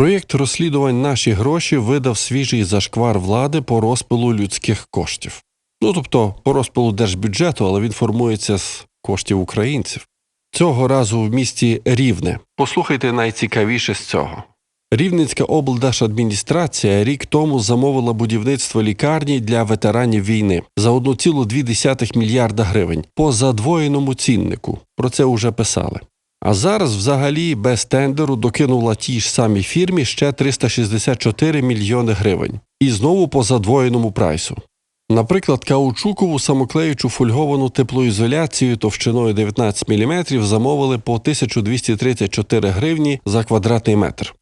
Проєкт розслідувань наші гроші видав свіжий зашквар влади по розпилу людських коштів. Ну тобто по розпилу держбюджету, але він формується з коштів українців. Цього разу в місті Рівне. Послухайте найцікавіше з цього. Рівненська облдержадміністрація рік тому замовила будівництво лікарні для ветеранів війни за 1,2 мільярда гривень по задвоєному ціннику. Про це вже писали. А зараз взагалі без тендеру докинула тій ж самій фірмі ще 364 мільйони гривень. І знову по задвоєному прайсу. Наприклад, каучукову самоклеючу фольговану теплоізоляцію товщиною 19 мм замовили по 1234 гривні за квадратний метр.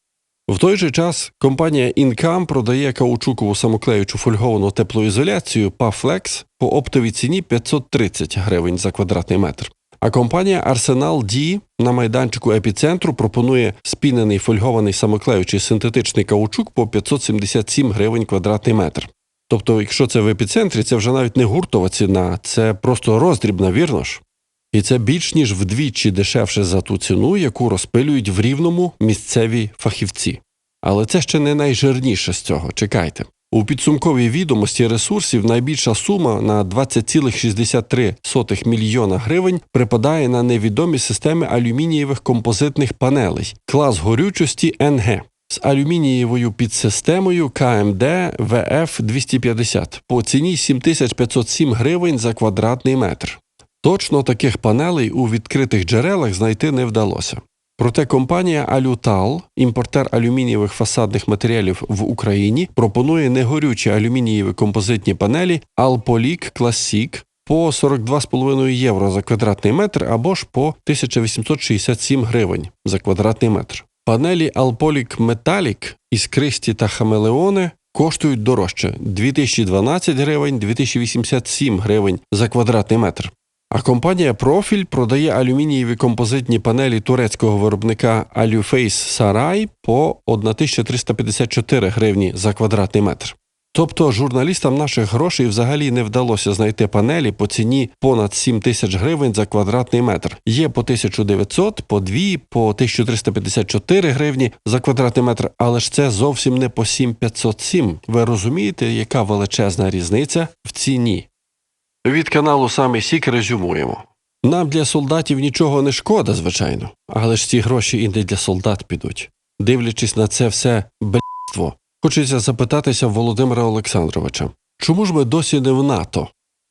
В той же час компанія Incam продає каучукову самоклеючу фольговану теплоізоляцію PAFlex по оптовій ціні 530 гривень за квадратний метр. А компанія Arsenal D на майданчику епіцентру пропонує спінений фольгований самоклеючий синтетичний каучук по 577 гривень квадратний метр. Тобто, якщо це в епіцентрі, це вже навіть не гуртова ціна, це просто роздрібна, вірно ж? І це більш ніж вдвічі дешевше за ту ціну, яку розпилюють в рівному місцеві фахівці. Але це ще не найжирніше з цього. Чекайте. У підсумковій відомості ресурсів найбільша сума на 20,63 мільйона гривень припадає на невідомі системи алюмінієвих композитних панелей клас горючості НГ з алюмінієвою підсистемою КМД ВФ 250 по ціні 7507 гривень за квадратний метр. Точно таких панелей у відкритих джерелах знайти не вдалося. Проте компанія Алютал, імпортер алюмінієвих фасадних матеріалів в Україні, пропонує негорючі алюмінієві композитні панелі Alpolic Classic по 42,5 євро за квадратний метр або ж по 1867 гривень за квадратний метр. Панелі Alpolic Metallic іскристі та хамелеони коштують дорожче 2012 гривень, 2087 гривень за квадратний метр. А компанія Профіль продає алюмінієві композитні панелі турецького виробника Aluface Saray по 1354 гривні за квадратний метр. Тобто журналістам наших грошей взагалі не вдалося знайти панелі по ціні понад 7 тисяч гривень за квадратний метр. Є по 1900, по 2, по 1354 гривні за квадратний метр, але ж це зовсім не по 7507. Ви розумієте, яка величезна різниця в ціні? Від каналу саме Сік резюмуємо. Нам для солдатів нічого не шкода, звичайно, але ж ці гроші і не для солдат підуть. Дивлячись на це все б**ство, хочеться запитатися Володимира Олександровича, чому ж ми досі не в НАТО?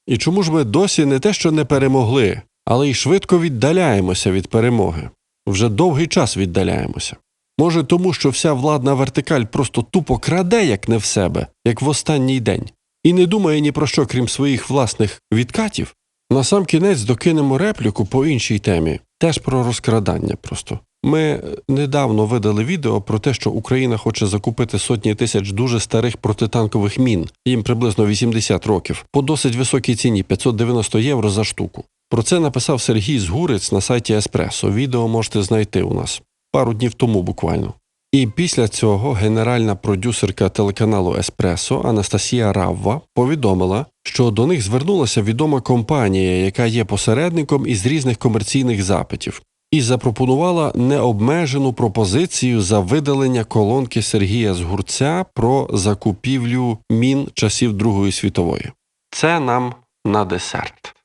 І чому ж ми досі не те, що не перемогли, але й швидко віддаляємося від перемоги? Вже довгий час віддаляємося. Може, тому що вся владна вертикаль просто тупо краде, як не в себе, як в останній день і не думає ні про що, крім своїх власних відкатів, на сам кінець докинемо репліку по іншій темі, теж про розкрадання просто. Ми недавно видали відео про те, що Україна хоче закупити сотні тисяч дуже старих протитанкових мін, їм приблизно 80 років, по досить високій ціні 590 євро за штуку. Про це написав Сергій Згурець на сайті Еспресо. Відео можете знайти у нас пару днів тому буквально. І після цього генеральна продюсерка телеканалу Еспресо Анастасія Равва повідомила, що до них звернулася відома компанія, яка є посередником із різних комерційних запитів, і запропонувала необмежену пропозицію за видалення колонки Сергія Згурця про закупівлю мін часів Другої світової. Це нам на десерт.